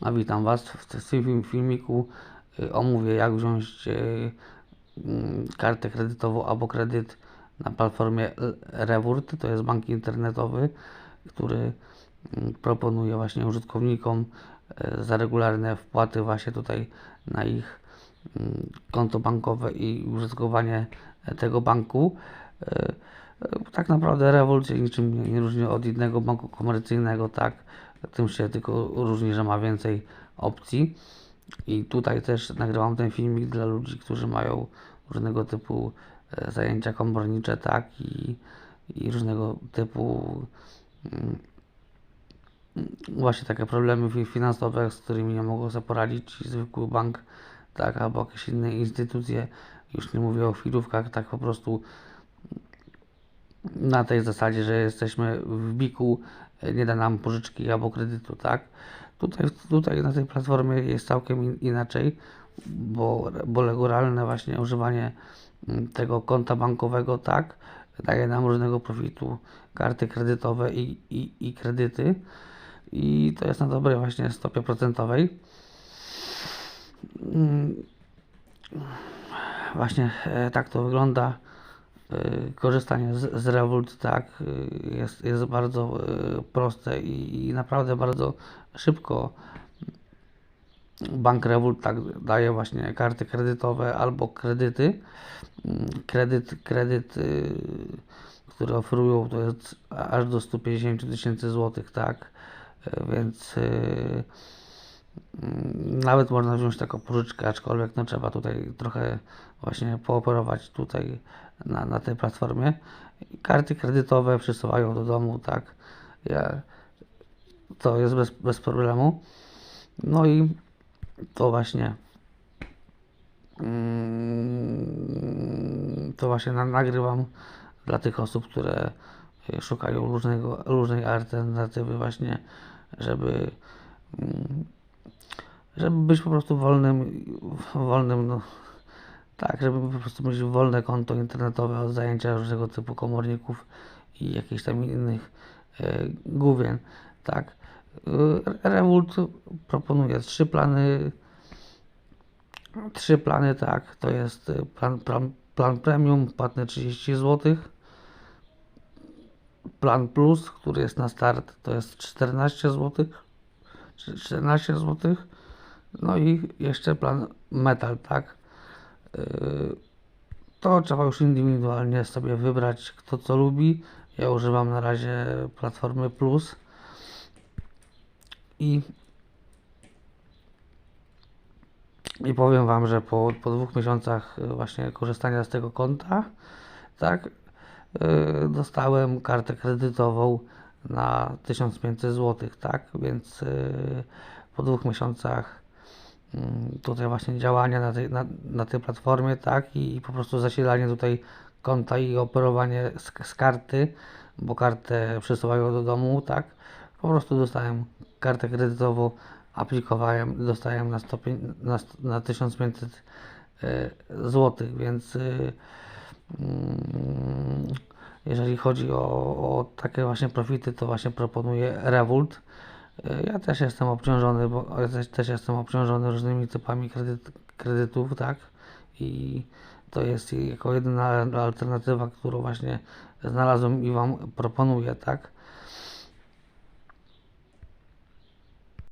A witam Was w tym filmiku. y, Omówię jak wziąć y, mm, kartę kredytową albo kredyt na platformie Rewurt. To jest bank internetowy, który mm, proponuje właśnie użytkownikom y, za regularne wpłaty właśnie tutaj na ich mm, konto bankowe i użytkowanie tego banku. Tak naprawdę Revolut się niczym nie różni od innego banku komercyjnego, tak? Tym się tylko różni, że ma więcej opcji. I tutaj też nagrywam ten filmik dla ludzi, którzy mają różnego typu e, zajęcia komornicze, tak? I, i różnego typu mm, właśnie takie problemy fi- finansowe, z którymi nie mogą sobie poradzić zwykły bank, tak? Albo jakieś inne instytucje. Już nie mówię o chwilówkach, tak po prostu na tej zasadzie, że jesteśmy w biku, e, nie da nam pożyczki albo kredytu, tak? Tutaj, tutaj na tej platformie jest całkiem in, inaczej, bo, bo regularne właśnie używanie mm, tego konta bankowego, tak, daje nam różnego profitu, karty kredytowe i, i, i kredyty i to jest na dobrej właśnie stopie procentowej. Mm, Właśnie e, tak to wygląda. E, Korzystanie z, z Revolut tak e, jest, jest bardzo e, proste i, i naprawdę bardzo szybko. Bank Revolut tak daje właśnie karty kredytowe albo kredyty. Mm, Kredyt, kredyt, y, który oferują to jest aż do 150 tysięcy złotych, tak? Więc y, Nawet można wziąć taką pożyczkę, aczkolwiek no, trzeba tutaj trochę właśnie pooperować tutaj na, na tej platformie. Karty kredytowe przysyłają do domu, tak. Ja, to jest bez, bez problemu. No i to właśnie mm, to właśnie na, nagrywam dla tych osób, które y, szukają różnego, różnej alternatywy właśnie, żeby mm, żeby być po prostu wolnym, wolnym, no, tak, żeby po prostu mieć wolne konto internetowe od zajęcia różnego typu komorników i jakichś tam innych e, główien, tak. E, Revolut proponuje trzy plany, trzy plany, tak, to jest e, plan, plan, plan premium, płatny 30 zł, plan plus, który jest na start, to jest 14 zł, 14 zł, no i jeszcze plan metal, tak? Yy, To trzeba już indywidualnie sobie wybrać, kto co lubi. Ja używam na razie platformy Plus. I, i powiem Wam, że po, po dwóch miesiącach yy, właśnie korzystania z tego konta, tak, yy, dostałem kartę kredytową na 1500 zł, tak, więc yy, po dwóch miesiącach tutaj właśnie działania na tej, na, na tej platformie, tak, i, i po prostu zasilanie tutaj konta i operowanie z, z karty, bo kartę przesyłają do domu, tak, po prostu dostałem kartę kredytową, aplikowałem, dostałem na, stopień, na, st- na 1500 zł, więc y, mm, jeżeli chodzi o, o takie właśnie profity, to właśnie proponuję Revolt. Y, Ja też jestem obciążony, bo ja też, też jestem obciążony różnymi typami kredyt, kredytów, tak? I to jest jako jedyna alternatywa, którą właśnie znalazłem i Wam proponuję, tak?